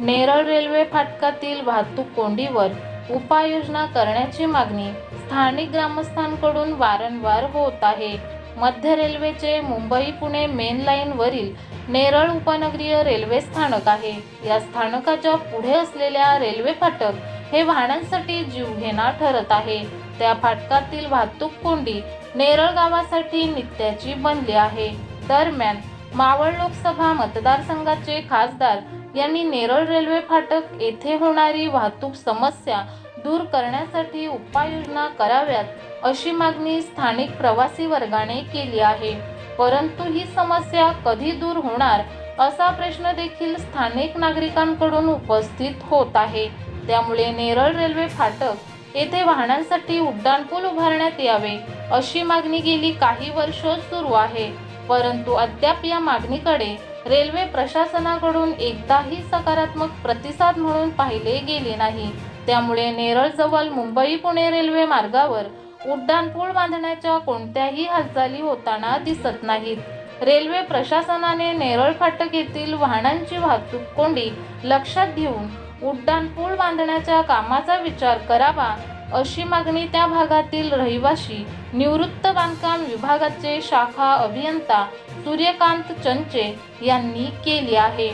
Neral railway फाटकातील वाहतूक कोंडीवर उपाययोजना करण्याची मागणी स्थानिक ग्रामस्थांकडून वारंवार होत आहे. मध्य रेल्वेचे मुंबई पुणे मेन लाईनवरील नेरळ उपनगरीय रेल्वे स्थानक आहे. या स्थानकाच्या पुढे असलेल्या रेल्वे फाटक हे वाहनांसाठी जीवघेणा ठरत आहे. त्या फाटकातील वाहतूक कोंडी नेरळ गावासाठी नित्याची बनली आहे. दरम्यान मावळ लोकसभा मतदारसंघाचे खासदार यांनी नेरळ रेल्वे फाटक येथे होणारी वाहतूक समस्या दूर करण्यासाठी उपाययोजना कराव्यात अशी मागणी स्थानिक प्रवासी वर्गाने केली आहे. परंतु ही समस्या कधी दूर होणार असा प्रश्न देखील स्थानिक नागरिकांकडून उपस्थित होत आहे. त्यामुळे नेरळ रेल्वे फाटक येथे वाहनांसाठी उड्डाणपूल उभारण्यात यावे अशी मागणी गेली काही वर्ष सुरू आहे. परंतु अद्याप या मागणीकडे रेल्वे प्रशासनाकडून एकदाही सकारात्मक प्रतिसाद म्हणून पाहिले गेले नाही. त्यामुळे नेरळ जवळ मुंबई पुणे रेल्वे मार्गावर उड्डाणपूल बांधण्याच्या कोणत्याही हालचाली होताना दिसत नाहीत. रेल्वे प्रशासनाने नेरळ फाटक येथील वाहनांची वाहतूक कोंडी लक्षात घेऊन उड्डाणपूल बांधण्याच्या कामाचा विचार करावा अशी मागणी त्या भागातील रहिवासी निवृत्त बांधकाम विभागाचे शाखा अभियंता सूर्यकांत चंचे यांनी केली आहे.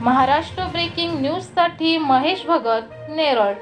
महाराष्ट्र ब्रेकिंग न्यूजसाठी महेश भगत नेरळ.